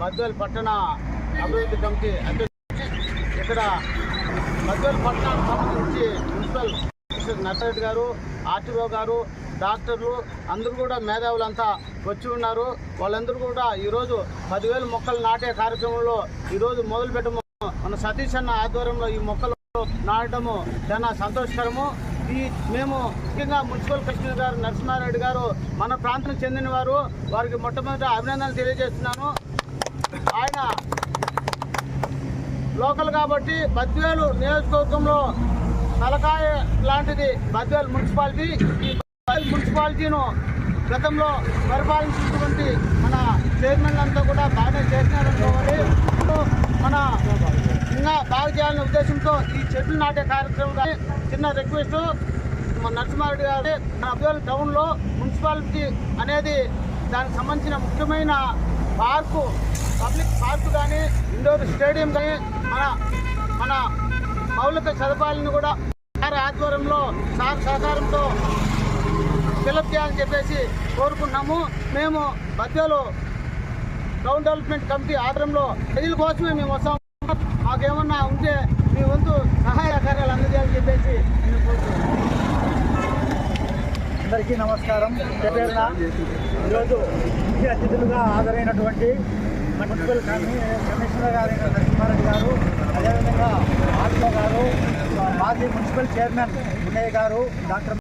బద్వేల్ పట్టణ అభివృద్ధి కమిటీ అధ్యక్షుడు ఇక్కడ బద్వేల్ పట్టణానికి సంబంధించి మున్సిపల్ కమిషనర్ నటరెడ్డి గారు ఆర్టీఓ గారు డాక్టర్లు అందరూ కూడా మేధావులంతా వచ్చి ఉన్నారు. వాళ్ళందరూ కూడా ఈరోజు పదివేల మొక్కలు నాటే కార్యక్రమంలో ఈరోజు మొదలుపెట్టము మన సతీష్ అన్న ఆధ్వర్యంలో ఈ మొక్కలు నాటడము చాలా సంతోషకరము. ఈ మేము ముఖ్యంగా మున్సిపల్ కమిషనర్ గారు నరసింహారెడ్డి గారు మన ప్రాంతానికి చెందిన వారు వారికి మొట్టమొదట అభినందనలు తెలియజేస్తున్నాను. ఆయన లోకల్ కాబట్టి బద్వేలు నియోజకవర్గంలో తలకాయ లాంటిది బద్వేలు మున్సిపాలిటీ. ఈ బద్వేలు మున్సిపాలిటీను గతంలో పరిపాలించినటువంటి మన చైర్మన్ అంతా కూడా బాగానే చేసినారనుకోవాలి ఇప్పుడు మన ఇంకా బాగా చేయాలనే ఉద్దేశంతో ఈ చెట్లు నాటే కార్యక్రమం చిన్న రిక్వెస్ట్ మన నరసింహారెడ్డి గారు మన అబ్దుల్ టౌన్లో మున్సిపాలిటీ అనేది దానికి సంబంధించిన ముఖ్యమైన పార్కు పబ్లిక్ పార్క్ కానీ ఇండోర్ స్టేడియం కానీ మన మన మౌలిక సదుపాయాలను కూడా సార్ ఆధ్వర్యంలో సార్ సహకారంతో ఫిలప్ చేయాలని చెప్పేసి కోరుకున్నాము మేము మధ్యలో టౌన్ డెవలప్మెంట్ కమిటీ ఆధ్వర్యంలో ప్రజల కోసమే మేము వస్తాము. మాకేమన్నా ఉంటే మీ అందరికీ నమస్కారం. పేరున ఈరోజు ముఖ్య అతిథులుగా హాజరైనటువంటి మున్సిపల్ కమిషనర్ గారైన నరసింహారెడ్డి గారు అదేవిధంగా ఆత్మ గారు మాజీ మున్సిపల్ చైర్మన్ వినయ్ గారు డాక్టర్